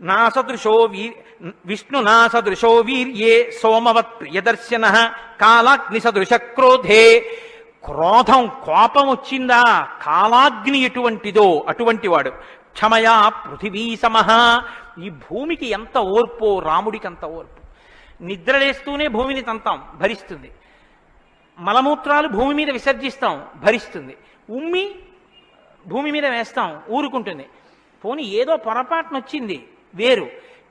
నాసదృశో we Vishnu నాసదృశో వీర్యే సోమవత్ ప్రియదర్శన కాలాగ్ని సదృశ క్రోధే క్రోధం కోపం వచ్చిందా? కాలాగ్ని ఎటువంటిదో? అటువంటి వాడు. క్షమయా పృథివీ సమహ ఈ భూమికి ఎంత ఓర్పో? రాముడికి అంత ఓర్పు. నిద్రలేస్తూనే భూమిని తంతాం. భరిస్తుంది. మలమూత్రాలు భూమి మీద విసర్జిస్తాం. భరిస్తుంది. ఉమ్మి భూమి మీద వేస్తాం. ఊరుకుంటుంది. పోనీ ఏదో పొరపాటున వచ్చింది వేరు.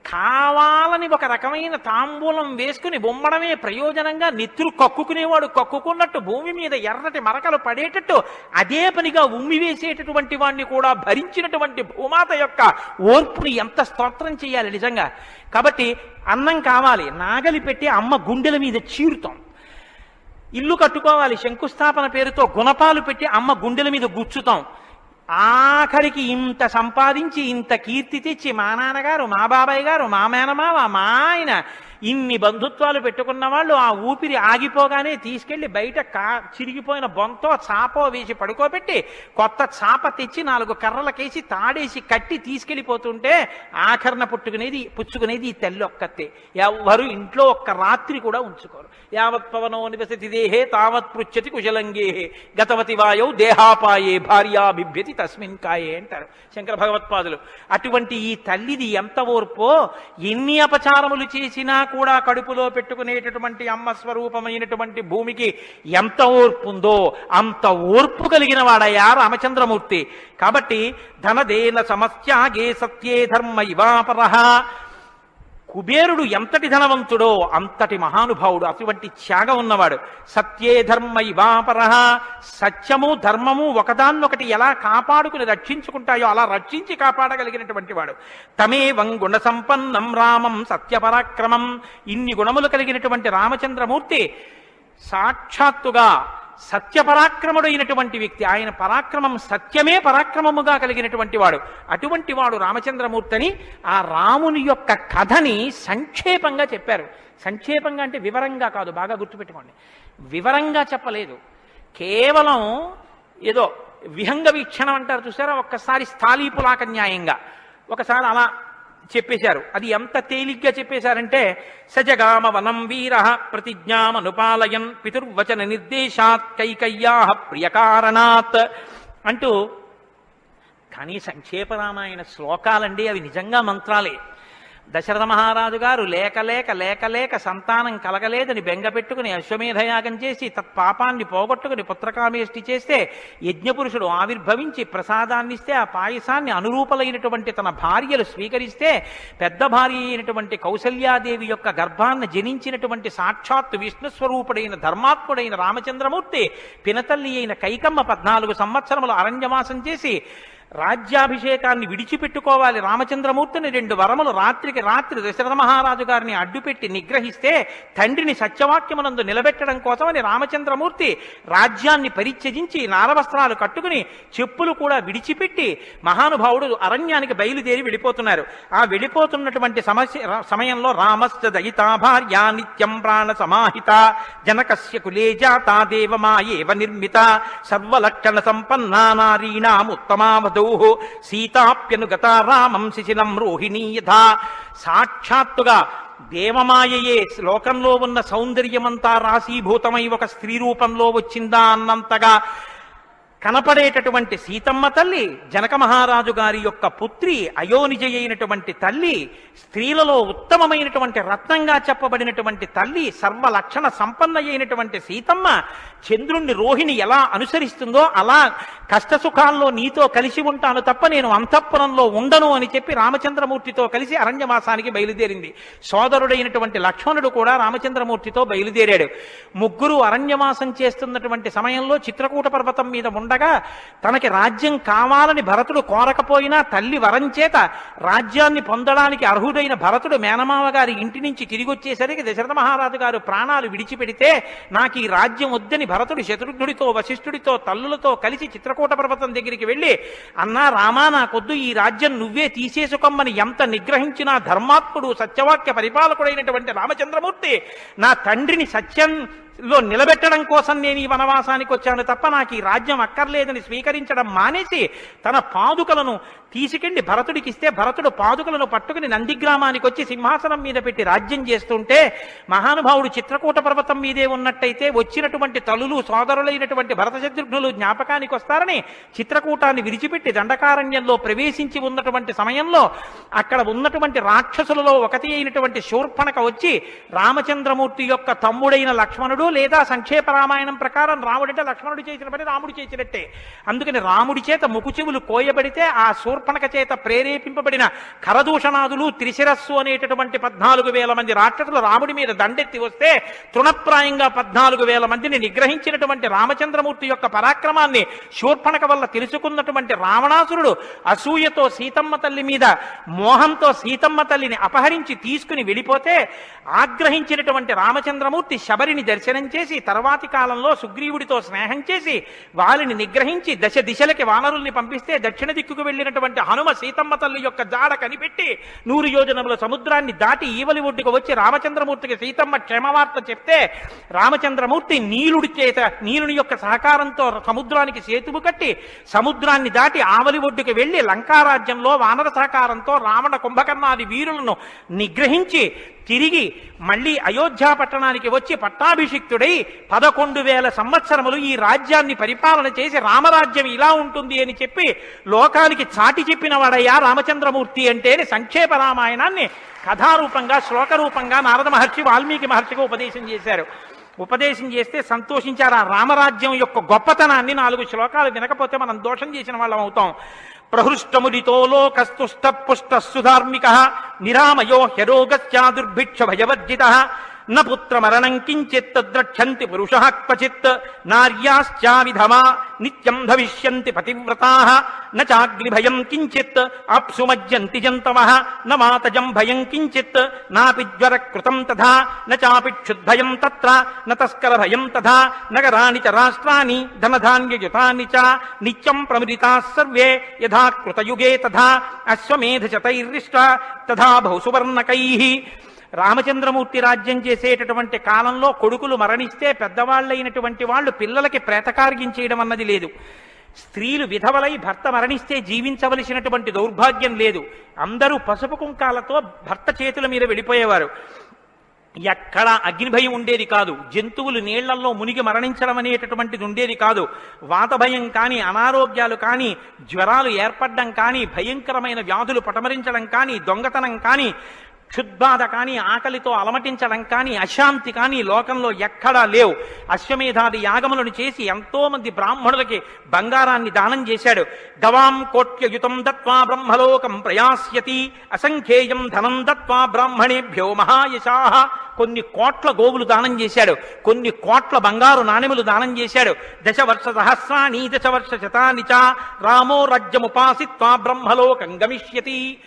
కావాలని ఒక రకమైన తాంబూలం వేసుకుని బొమ్మడమే ప్రయోజనంగా నెత్తురు కక్కుకునేవాడు కక్కుకున్నట్టు భూమి మీద ఎర్రటి మరకలు పడేటట్టు అదే పనిగా ఉమ్మి వేసేటటువంటి వాడిని కూడా భరించినటువంటి భూమాత యొక్క ఓర్పుని ఎంత స్తోత్రం చేయాలి నిజంగా? కాబట్టి అన్నం కావాలి. నాగలి పెట్టి అమ్మ గుండెల మీద చీరుతాం. ఇల్లు కట్టుకోవాలి. శంకుస్థాపన పేరుతో గుణపాలు పెట్టి అమ్మ గుండెల మీద గుచ్చుతాం. ఆఖరికి ఇంత సంపాదించి ఇంత కీర్తి తెచ్చి మా నాన్నగారు మా బాబాయ్ గారు మా మేనమావ మా ఆయన ఇన్ని బంధుత్వాలు పెట్టుకున్న వాళ్ళు ఆ ఊపిరి ఆగిపోగానే తీసుకెళ్ళి బయట కా చిరిగిపోయిన బొంతో చాపో వేసి పడుకోబెట్టి కొత్త చాప తెచ్చి నాలుగు కర్రలకేసి తాడేసి కట్టి తీసుకెళ్ళిపోతుంటే ఆఖరణ పుట్టుకునేది పుచ్చుకునేది ఈ తల్లి ఒక్కతే. ఎవ్వరు ఇంట్లో ఒక్క రాత్రి కూడా ఉంచుకోరు. యావత్ పవనో నివసతి దేహే తావత్ పృచ్చతి కుశలంగేహే గతవతి వాయౌ దేహాపాయే భార్యాభిభ్యతి తస్మిన్ కాయే అంటారు శంకర భగవత్పాదులు. అటువంటి ఈ తల్లిది ఎంత ఓర్పో ఎన్ని అపచారములు చేసినా కూడా కడుపులో పెట్టుకునేటటువంటి అమ్మ స్వరూపమైనటువంటి భూమికి ఎంత ఓర్పు ఉందో అంత ఓర్పు కలిగిన వాడయ్యా రామచంద్రమూర్తి. కాబట్టి ధనదేన సమస్యాగే సత్యే ధర్మ ఇవాపర కుబేరుడు ఎంతటి ధనవంతుడో అంతటి మహానుభావుడు. అటువంటి త్యాగం ఉన్నవాడు. సత్యే ధర్మ ఇవాపర సత్యము ధర్మము ఒకదాన్నొకటి ఎలా కాపాడుకుని రక్షించుకుంటాయో అలా రక్షించి కాపాడగలిగినటువంటి వాడు. తమే వంగుణ సంపన్నం రామం సత్యపరాక్రమం. ఇన్ని గుణములు కలిగినటువంటి రామచంద్రమూర్తి సాక్షాత్తుగా సత్యపరాక్రముడైనటువంటి వ్యక్తి. ఆయన పరాక్రమం సత్యమే పరాక్రమముగా కలిగినటువంటి వాడు. అటువంటి వాడు రామచంద్రమూర్తిని ఆ రాముని యొక్క కథని సంక్షేపంగా చెప్పారు. సంక్షేపంగా అంటే వివరంగా కాదు బాగా గుర్తుపెట్టుకోండి. వివరంగా చెప్పలేదు. కేవలం ఏదో విహంగ వీక్షణం అంటారు చూసారా? ఒక్కసారి స్థాళీపులాక న్యాయంగా. ఒకసారి అలా చెప్పేశారు. అది ఎంత తేలిగ్గా చెప్పేశారంటే సజగామ వనం వీర ప్రతిజ్ఞామనుపాలయన్ పితుర్వచన నిర్దేశాత్ కైకయ్యా ప్రియకారణాత్ అంటూ కానీ సంక్షేప రామాయణ శ్లోకాలండి అవి నిజంగా మంత్రాలే. దశరథ మహారాజు గారు లేక లేక లేక లేక సంతానం కలగలేదని బెంగపెట్టుకుని అశ్వమేధయాగం చేసి తత్పాపాన్ని పోగొట్టుకుని పుత్రకామేష్టి చేస్తే యజ్ఞపురుషుడు ఆవిర్భవించి ప్రసాదాన్ని ఇస్తే ఆ పాయసాన్ని అనురూపలైనటువంటి తన భార్యలు స్వీకరిస్తే పెద్ద భార్య అయినటువంటి కౌసల్యాదేవి యొక్క గర్భాన్ని జనించినటువంటి సాక్షాత్తు విష్ణు స్వరూపుడైన ధర్మాత్ముడైన రామచంద్రమూర్తి పినతల్లి అయిన కైకమ్మ పద్నాలుగు సంవత్సరములు అరణ్యవాసం చేసి రాజ్యాభిషేకాన్ని విడిచిపెట్టుకోవాలి. రామచంద్రమూర్తిని రెండు వరములు రాత్రికి రాత్రి దశరథ మహారాజు గారిని అడ్డుపెట్టి నిగ్రహిస్తే తండ్రిని సత్యవాక్యమునందు నిలబెట్టడం కోసమని రామచంద్రమూర్తి రాజ్యాన్ని పరిత్యజించి నారవస్త్రాలు కట్టుకుని చెప్పులు కూడా విడిచిపెట్టి మహానుభావుడు అరణ్యానికి బయలుదేరి వెళ్ళిపోతున్నారు. ఆ వెళ్ళిపోతున్నటువంటి సమస్య సమయంలో రామస్య దయితా భార్య నిత్యం ప్రాణ సమాహిత జనకస్య కులే జాతా దేవమాయేవ నిర్మిత సర్వలక్షణ సంపన్నా నారీణాముత్తమావధు సీతాప్యనుగత రామం శిశిలం రోహిణీ యథా. సాక్షాత్తుగా దేవమాయయే లోకంలో ఉన్న సౌందర్యమంతా రాశీభూతమై ఒక స్త్రీ రూపంలో వచ్చిందా అన్నంతగా కనపడేటటువంటి సీతమ్మ తల్లి జనక మహారాజు గారి యొక్క పుత్రి అయోనిజ అయినటువంటి తల్లి స్త్రీలలో ఉత్తమమైనటువంటి రత్నంగా చెప్పబడినటువంటి తల్లి సర్వలక్షణ సంపన్న అయినటువంటి సీతమ్మ చంద్రుణ్ణి రోహిణి ఎలా అనుసరిస్తుందో అలా కష్టసుఖాల్లో నీతో కలిసి ఉంటాను తప్ప నేను అంతఃపురంలో ఉండను అని చెప్పి రామచంద్రమూర్తితో కలిసి అరణ్యమాసానికి బయలుదేరింది. సోదరుడైనటువంటి లక్ష్మణుడు కూడా రామచంద్రమూర్తితో బయలుదేరాడు. ముగ్గురు అరణ్యమాసం చేస్తున్నటువంటి సమయంలో చిత్రకూట పర్వతం మీద ఉండగా తనకి రాజ్యం కావాలని భరతుడు కోరకపోయినా తల్లి వరం చేత రాజ్యాన్ని పొందడానికి అర్హుడైన భరతుడు మేనమామ గారి ఇంటి నుంచి తిరిగి వచ్చేసరికి దశరథ మహారాజు గారు ప్రాణాలు విడిచిపెడితే నాకు ఈ రాజ్యం వద్దని భరతుడు శత్రుఘ్నుడితో వశిష్ఠుడితో తల్లులతో కలిసి చిత్రకూట పర్వతం దగ్గరికి వెళ్ళి అన్నా రామా నాకొద్దు ఈ రాజ్యం నువ్వే తీసేసుకోమని ఎంత నిగ్రహించినా ధర్మాత్ముడు సత్యవాక్య పరిపాలకుడైనటువంటి రామచంద్రమూర్తి నా తండ్రిని సత్యం లో నిలబెట్టడం కోసం నేను ఈ వనవాసానికి వచ్చాను తప్ప నాకు ఈ రాజ్యం అక్కర్లేదని స్వీకరించడం మానేసి తన పాదుకలను తీసుకెళ్ళి భరతుడికిస్తే భరతుడు పాదుకలను పట్టుకుని నందిగ్రామానికి వచ్చి సింహాసనం మీద పెట్టి రాజ్యం చేస్తుంటే మహానుభావుడు చిత్రకూట పర్వతం మీదే ఉన్నట్టయితే వచ్చినటువంటి తలులు సోదరులైనటువంటి భరత శత్రుఘ్నులు జ్ఞాపకానికి వస్తారని చిత్రకూటాన్ని విడిచిపెట్టి దండకారణ్యంలో ప్రవేశించి ఉన్నటువంటి సమయంలో అక్కడ ఉన్నటువంటి రాక్షసులలో ఒకటి అయినటువంటి శూర్పణక వచ్చి రామచంద్రమూర్తి యొక్క తమ్ముడైన లక్ష్మణుడు లేదా సంక్షేప రామాయణం ప్రకారం రాముడంటే లక్ష్మణుడు చేసిన పని రాముడు చేసినట్టే. అందుకని రాముడి చేత ముకుచెవులు కోయబడితే ఆ శూర్పణక చేత ప్రేరేపింపబడిన కరదూషణాదులు త్రిశిరస్సు అనేటటువంటి పద్నాలుగు వేల మంది రాక్షసులు రాముడి మీద దండెత్తి వస్తే తృణప్రాయంగా పద్నాలుగు వేల మందిని నిగ్రహించినటువంటి రామచంద్రమూర్తి యొక్క పరాక్రమాన్ని శూర్పణక వల్ల తెలుసుకున్నటువంటి రావణాసురుడు అసూయతో సీతమ్మ తల్లి మీద మోహంతో సీతమ్మ తల్లిని అపహరించి తీసుకుని వెళ్ళిపోతే ఆగ్రహించినటువంటి రామచంద్రమూర్తి శబరిని దర్శనం చేసి తర్వాతి కాలంలో సుగ్రీవుడితో స్నేహం చేసి వారిని నిగ్రహించి దశ దిశలకి వానరుల్ని పంపిస్తే దక్షిణ దిక్కుకు వెళ్ళినటువంటి హనుమ సీతమ్మ తల్లి యొక్క జాడ కనిపెట్టి నూరు యోజనముల సముద్రాన్ని దాటి ఈవలి ఒడ్డుకు వచ్చి రామచంద్రమూర్తికి సీతమ్మ క్షేమవార్త చెప్తే రామచంద్రమూర్తి నీలుడి చేత నీలుని యొక్క సహకారంతో సముద్రానికి సేతువు కట్టి సముద్రాన్ని దాటి ఆవలి ఒడ్డుకు వెళ్ళి లంకారాజ్యంలో వానర సహకారంతో రావణ కుంభకర్ణాది వీరులను నిగ్రహించి తిరిగి మళ్ళీ అయోధ్య పట్టణానికి వచ్చి పట్టాభిషిక్తుడై పదకొండు వేల సంవత్సరములు ఈ రాజ్యాన్ని పరిపాలన చేసి రామరాజ్యం ఇలా ఉంటుంది అని చెప్పి లోకానికి చాటి చెప్పిన వాడయ్యా రామచంద్రమూర్తి అంటేనే సంక్షేప రామాయణాన్ని కథారూపంగా శ్లోకరూపంగా నారద మహర్షి వాల్మీకి మహర్షిగా ఉపదేశం చేశారు. ఉపదేశం చేస్తే సంతోషించారు. ఆ రామరాజ్యం యొక్క గొప్పతనాన్ని నాలుగు శ్లోకాలు వినకపోతే మనం దోషం చేసిన వాళ్ళం అవుతాం. ప్రహృష్టముదితో లోకస్తుష్ట పుష్ట సుధార్మిక నిరామయో హ్యరోగస్యాదుర్భిక్ష భయవర్జిత न पुत्रमरणम् किञ्चित् तद्रक्षन्ति पुरुषः क्वचित्। नार्याश्चाविधवा नित्यम् भविष्यन्ति पतिव्रताः। न चाग्निभयम् किञ्चित् अप्सुमज्यन्ति जन्तवः। न मातजम् भयम् किञ्चित् नापि ज्वरकृतम् तथा। न चापि क्षुद्भयम् तत्र। न तस्करभयम् तथा। नगराणि च राष्ट्राणि धनधान्ययुतानि च। नित्यम् प्रमृताः सर्वे यथा कृतयुगे तथा। अश्वमेधचतैर्लिष्टा तथा बहुसुवर्णकैः। రామచంద్రమూర్తి రాజ్యం చేసేటటువంటి కాలంలో కొడుకులు మరణిస్తే పెద్దవాళ్ళైనటువంటి వాళ్ళు పిల్లలకి ప్రేతకార్యం చేయడం అన్నది లేదు. స్త్రీలు విధవలై భర్త మరణిస్తే జీవించవలసినటువంటి దౌర్భాగ్యం లేదు. అందరూ పసుపు కుంకాలతో భర్త చేతుల మీద వెళ్ళిపోయేవారు. ఎక్కడ అగ్నిభయం ఉండేది కాదు. జంతువులు నీళ్ళల్లో మునిగి మరణించడం అనేటటువంటిది ఉండేది కాదు. వాత భయం కానీ అనారోగ్యాలు కానీ జ్వరాలు ఏర్పడడం కానీ భయంకరమైన వ్యాధులు పటమరించడం కానీ దొంగతనం కానీ క్షుద్బాధ కానీ ఆకలితో అలమటించడం కానీ అశాంతి కానీ లోకంలో ఎక్కడా లేవు. అశ్వమేధాది యాగములను చేసి ఎంతో మంది బ్రాహ్మణులకి బంగారాన్ని దానం చేశాడు. గవాం కోట్యయుతం దత్వా బ్రహ్మలోకం ప్రయాస్యతి అసంఖ్యేయం ధనం దత్వా బ్రాహ్మణేభ్యో మహాయశాహ కొన్ని కోట్ల గోవులు దానం చేశాడు. కొన్ని కోట్ల బంగారు నాణెములు దానం చేశాడు. దశవర్ష సహస్రాని దశవర్ష శతాని చ రామో రాజ్యముపాసిత్వా బ్రహ్మలోకం గమిష్యతి.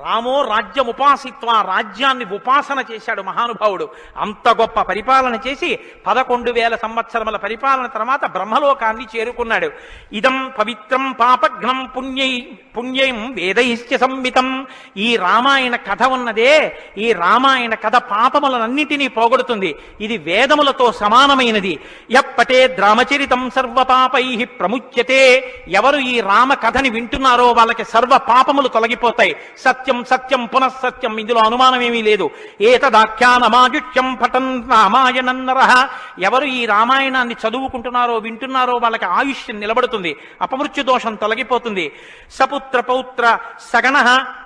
రామో రాజ్యం ఉపాసిత్వ రాజ్యాన్ని ఉపాసన చేశాడు మహానుభావుడు. అంత గొప్ప పరిపాలన చేసి పదకొండు వేల సంవత్సరముల పరిపాలన తర్వాత బ్రహ్మలోకాన్ని చేరుకున్నాడు. ఇదం పవిత్రం పాపఘ్నం పుణ్యై పుణ్యం వేదైశ్చ సంవితం. ఈ రామాయణ కథ ఉన్నదే ఈ రామాయణ కథ పాపములనన్నిటినీ పోగొడుతుంది. ఇది వేదములతో సమానమైనది. ఎప్పటే ద్రామచరితం సర్వ పాపై ప్రముచ్యతే. ఎవరు ఈ రామ కథని వింటున్నారో వాళ్ళకి సర్వ పాపములు తొలగిపోతాయి. సత్ సత్యం సత్యం పునఃసత్యం ఇందులో అనుమానం ఏమీ లేదు. ఏతదాఖ్యానమాజుష్యం పఠన్ రామాయణం నరః. ఎవరు ఈ రామాయణాన్ని చదువుకుంటున్నారో వింటున్నారో వాళ్ళకి ఆయుష్యం నిలబడుతుంది. అపమృత్యు దోషం తొలగిపోతుంది. సపుత్ర పౌత్ర సగణ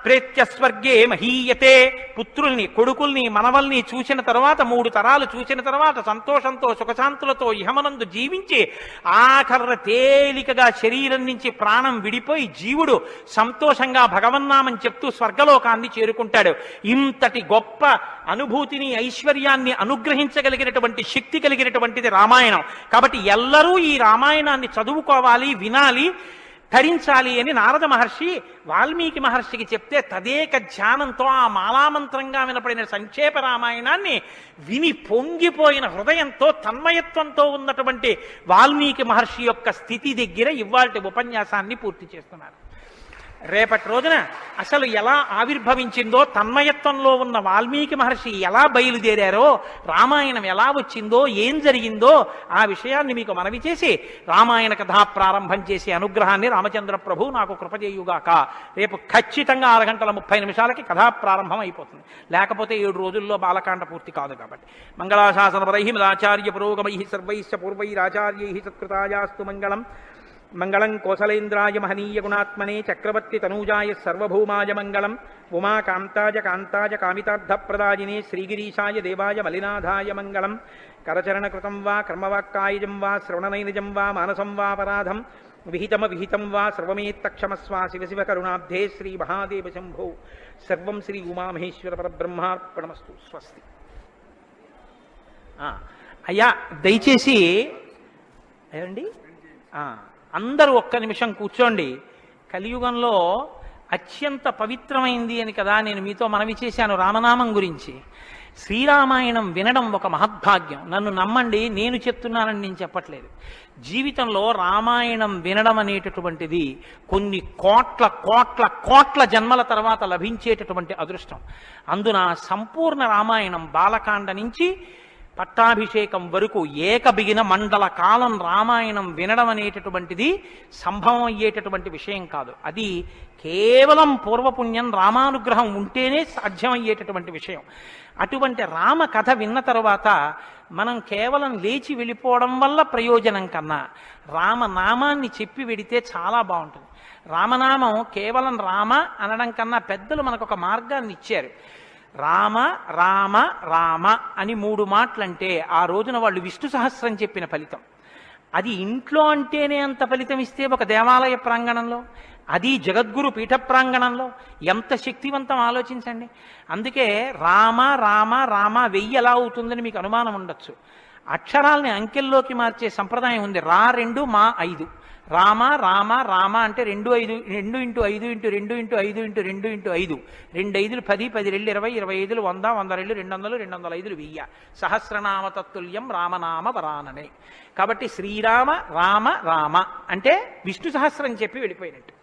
ప్రేత్య స్వర్గే మహీయతే. పుత్రుల్ని కొడుకుల్ని మనవల్ని చూసిన తర్వాత మూడు తరాలు చూసిన తర్వాత సంతోషంతో సుఖశాంతులతో ఇహమనందు జీవించి ఆఖర్ర తేలికగా శరీరం నుంచి ప్రాణం విడిపోయి జీవుడు సంతోషంగా భగవన్నామం చెప్తూ స్వర్గలోకాన్ని చేరుకుంటాడు. ఇంతటి గొప్ప అనుభూతిని ఐశ్వర్యాన్ని అనుగ్రహించగలిగినటువంటి శక్తి కలిగినటువంటిది రామాయణం. కాబట్టి ఎల్లరూ ఈ రామాయణాన్ని చదువుకోవాలి వినాలి ధరించాలి అని నారద మహర్షి వాల్మీకి మహర్షికి చెప్తే తదేక ధ్యానంతో ఆ మాలామంత్రంగా వినపడిన సంక్షేప రామాయణాన్ని విని పొంగిపోయిన హృదయంతో తన్మయత్వంతో ఉన్నటువంటి వాల్మీకి మహర్షి యొక్క స్థితి దగ్గర ఇవాళ ఉపన్యాసాన్ని పూర్తి చేస్తున్నారు. రేపటి రోజున అసలు ఎలా ఆవిర్భవించిందో తన్మయత్వంలో ఉన్న వాల్మీకి మహర్షి ఎలా బయలుదేరారో రామాయణం ఎలా వచ్చిందో ఏం జరిగిందో ఆ విషయాన్ని మీకు మనవి చేసి రామాయణ కథా ప్రారంభం చేసే అనుగ్రహాన్ని రామచంద్ర ప్రభు నాకు కృపచేయుగాక. రేపు ఖచ్చితంగా ఆరు గంటల ముప్పై నిమిషాలకి కథా ప్రారంభం అయిపోతుంది. లేకపోతే ఏడు రోజుల్లో బాలకాండ పూర్తి కాదు కాబట్టి. మంగళాశాసన మంగళాశాసనపరై మదాచార్య పురోగమై సర్వైశ్చ పూర్వైరాచార్యై సత్కృతాయాస్తు మంగళం. మంగళం కోసలేంద్రాయ మహనీయ గుణాత్మనే చక్రవర్తి తనూజాయ సర్వభౌమాయ మంగళం ఉమాకాంతాయ కాంతాయ కామితార్థప్రదాయినే శ్రీగిరీశాయ దేవాయ మలినాథాయ మంగళం. కరచరణకృతం వా కర్మవాక్కాయుజం వా శ్రవణనైనజం వా మానసం వా పరాధం విహితమ విహితం వా సర్వమేత్తక్షమస్వా శివ శివ కరుణాబ్ధే శ్రీ మహాదేవ శంభో. సర్వం శ్రీ ఉమామహేశ్వర పరబ్రహ్మార్పణమస్తు. స్వస్తి. అయ్యా దయచేసి ఏమండి? అందరూ ఒక్క నిమిషం కూర్చోండి. కలియుగంలో అత్యంత పవిత్రమైంది అని కదా నేను మీతో మనవి చేశాను రామనామం గురించి. శ్రీరామాయణం వినడం ఒక మహద్భాగ్యం. నన్ను నమ్మండి నేను చెప్తున్నానని నేను చెప్పట్లేదు. జీవితంలో రామాయణం వినడం అనేటటువంటిది కొన్ని కోట్ల కోట్ల కోట్ల జన్మల తర్వాత లభించేటటువంటి అదృష్టం. అందున సంపూర్ణ రామాయణం బాలకాండ నుంచి పట్టాభిషేకం వరకు ఏకబిగిన మండల కాలం రామాయణం వినడం అనేటటువంటిది సంభవం అయ్యేటటువంటి విషయం కాదు. అది కేవలం పూర్వపుణ్యం రామానుగ్రహం ఉంటేనే సాధ్యమయ్యేటటువంటి విషయం. అటువంటి రామ కథ విన్న తరువాత మనం కేవలం లేచి వెళ్ళిపోవడం వల్ల ప్రయోజనం కన్నా రామనామాన్ని చెప్పి వెడితే చాలా బాగుంటుంది. రామనామం కేవలం రామ అనడం కన్నా పెద్దలు మనకు ఒక మార్గాన్ని ఇచ్చారు. రామ రామ రామ అని మూడు మాటలంటే ఆ రోజున వాళ్ళు విష్ణు సహస్రం చెప్పిన ఫలితం. అది ఇంట్లో అంటేనే అంత ఫలితం ఇస్తే ఒక దేవాలయ ప్రాంగణంలో అది జగద్గురు పీఠ ప్రాంగణంలో ఎంత శక్తివంతం ఆలోచించండి. అందుకే రామ రామ రామ వెయ్యి ఎలా అవుతుందని మీకు అనుమానం ఉండొచ్చు. అక్షరాల్ని అంకెల్లోకి మార్చే సంప్రదాయం ఉంది. రా రెండు మా ఐదు. రామ రామ రామ అంటే రెండు ఐదు రెండు ఇంటూ ఐదు ఇంటూ రెండు ఇంటూ ఐదు ఇంటూ రెండు ఇంటూ ఐదు. రెండు ఐదులు పది పది రెండు ఇరవై ఇరవై ఐదులు వంద వంద రెండు రెండు వందలు రెండు వందల ఐదులు వెయ్య. సహస్రనామ తత్తుల్యం రామనామ వరాననే. కాబట్టి శ్రీరామ రామ రామ అంటే విష్ణు సహస్రం చెప్పి వెళ్ళిపోయినట్టు.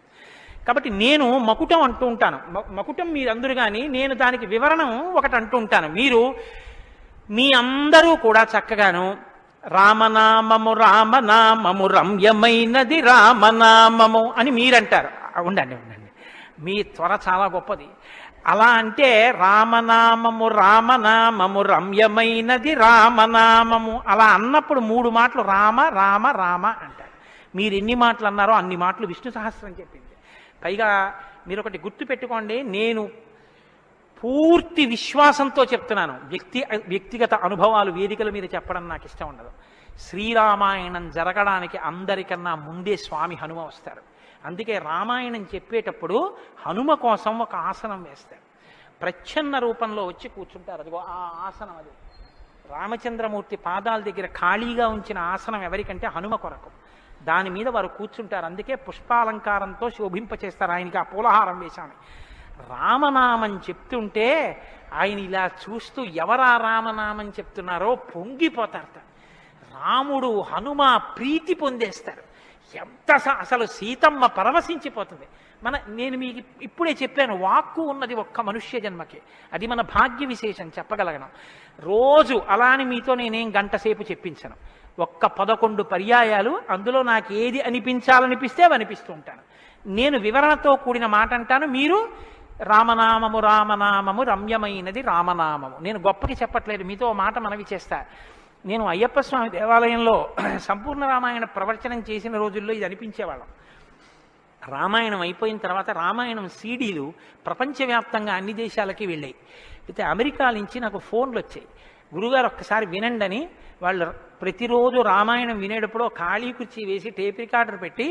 కాబట్టి నేను మకుటం అంటూ ఉంటాను. మకుటం మీరందరూ కానీ నేను దానికి వివరణం ఒకటి అంటూ ఉంటాను. మీరు మీ అందరూ కూడా చక్కగాను రామనామము రామనామము రమ్యమైనది రామనామము అని మీరంటారు. ఉండండి ఉండండి. మీ త్వర చాలా గొప్పది. అలా అంటే రామనామము రామనామము రమ్యమైనది రామనామము అలా అన్నప్పుడు మూడు మాటలు రామ రామ రామ అంటారు. మీరు ఎన్ని మాటలు అన్నారో అన్ని మాటలు విష్ణు సహస్రం చెప్పింది. పైగా మీరు ఒకటి గుర్తు పెట్టుకోండి నేను పూర్తి విశ్వాసంతో చెప్తున్నాను. వ్యక్తి వ్యక్తిగత అనుభవాలు వేదికల మీద చెప్పడం నాకు ఇష్టం ఉండదు. శ్రీరామాయణం జరగడానికి అందరికన్నా ముందే స్వామి హనుమ వస్తారు. అందుకే రామాయణం చెప్పేటప్పుడు హనుమ కోసం ఒక ఆసనం వేస్తారు. ప్రచ్ఛన్న రూపంలో వచ్చి కూర్చుంటారు. అదిగో ఆ ఆసనం అది. రామచంద్రమూర్తి పాదాల దగ్గర ఖాళీగా ఉంచిన ఆసనం ఎవరికంటే హనుమ కొరకు. దాని మీద వారు కూర్చుంటారు. అందుకే పుష్పాలంకారంతో శోభింపచేస్తారు. ఆయనకి ఆ పూలహారం వేశాను రామనామం చెప్తుంటే ఆయన ఇలా చూస్తూ ఎవరా రామనామం చెప్తున్నారో పొంగిపోతారట. రాముడు హనుమ ప్రీతి పొందేస్తారు. ఎంత స- అసలు సీతమ్మ పరవశించిపోతుంది. మన నేను మీకు ఇప్పుడే చెప్పాను వాక్కు ఉన్నది ఒక్క మనుష్య జన్మకి. అది మన భాగ్య విశేషం చెప్పగలగను. రోజు అలా అని మీతో నేనేం గంట సేపు చెప్పించను. ఒక్క పదకొండు పర్యాయాలు అందులో నాకు ఏది అనిపించాలనిపిస్తే అవి అనిపిస్తూ ఉంటాను. నేను వివరణతో కూడిన మాట అంటాను మీరు రామనామము రామనామము రమ్యమైనది రామనామము. నేను గొప్పకి చెప్పట్లేదు మీతో మాట మనవి చేస్తా. నేను అయ్యప్ప స్వామి దేవాలయంలో సంపూర్ణ రామాయణ ప్రవచనం చేసిన రోజుల్లో ఇది అనిపించేవాళ్ళం. రామాయణం అయిపోయిన తర్వాత రామాయణం సీడీలు ప్రపంచవ్యాప్తంగా అన్ని దేశాలకి వెళ్ళాయి. అయితే అమెరికా నుంచి నాకు ఫోన్లు వచ్చాయి. గురుగారు ఒక్కసారి వినండని వాళ్ళు ప్రతిరోజు రామాయణం వినేటప్పుడు ఖాళీ కుర్చీ వేసి టేప్ రికార్డర్ పెట్టి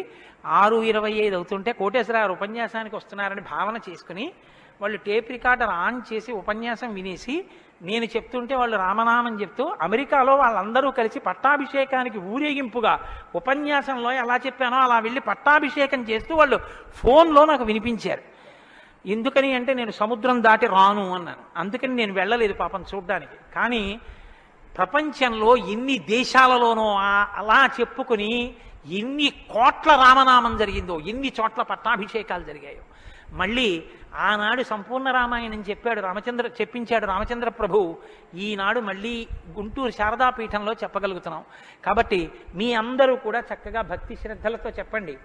ఆరు ఇరవై ఐదు అవుతుంటే కోటేశ్వరరావు ఉపన్యాసానికి వస్తున్నారని భావన చేసుకుని వాళ్ళు టేప్ రికార్డర్ ఆన్ చేసి ఉపన్యాసం వినేసి నేను చెప్తుంటే వాళ్ళు రామనామం చెప్తూ అమెరికాలో వాళ్ళందరూ కలిసి పట్టాభిషేకానికి ఊరేగింపుగా ఉపన్యాసంలో ఎలా చెప్పానో అలా వెళ్ళి పట్టాభిషేకం చేస్తూ వాళ్ళు ఫోన్లో నాకు వినిపించారు. ఎందుకని అంటే నేను సముద్రం దాటి రాను అన్నాను. అందుకని నేను వెళ్ళలేదు పాపం చూడ్డానికి. కానీ ప్రపంచంలో ఎన్ని దేశాలలోనో అలా చెప్పుకుని ఎన్ని కోట్ల రామనామం జరిగిందో ఎన్ని చోట్ల పట్టాభిషేకాలు జరిగాయో. మళ్ళీ ఆనాడు సంపూర్ణ రామాయణం చెప్పాడు రామచంద్ర చెప్పించాడు రామచంద్ర ప్రభు. ఈనాడు మళ్ళీ గుంటూరు శారదాపీఠంలో చెప్పగలుగుతున్నాం. కాబట్టి మీ అందరూ కూడా చక్కగా భక్తి శ్రద్ధలతో చెప్పండి.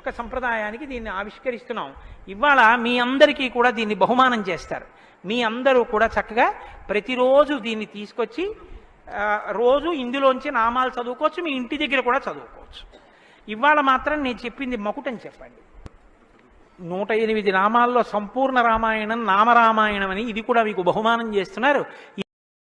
ఒక సంప్రదాయానికి దీన్ని ఆవిష్కరిస్తున్నాం. ఇవాళ మీ అందరికీ కూడా దీన్ని బహుమానం చేస్తారు. మీ అందరూ కూడా చక్కగా ప్రతిరోజు దీన్ని తీసుకొచ్చి రోజు ఇందులోంచి నామాలు చదువుకోవచ్చు మీ ఇంటి దగ్గర కూడా చదువుకోవచ్చు. ఇవాళ మాత్రం నేను చెప్పింది మకుటని చెప్పండి. నూట ఎనిమిది నామాల్లో సంపూర్ణ రామాయణం నామరామాయణం అని ఇది కూడా మీకు బహుమానం చేస్తున్నారు.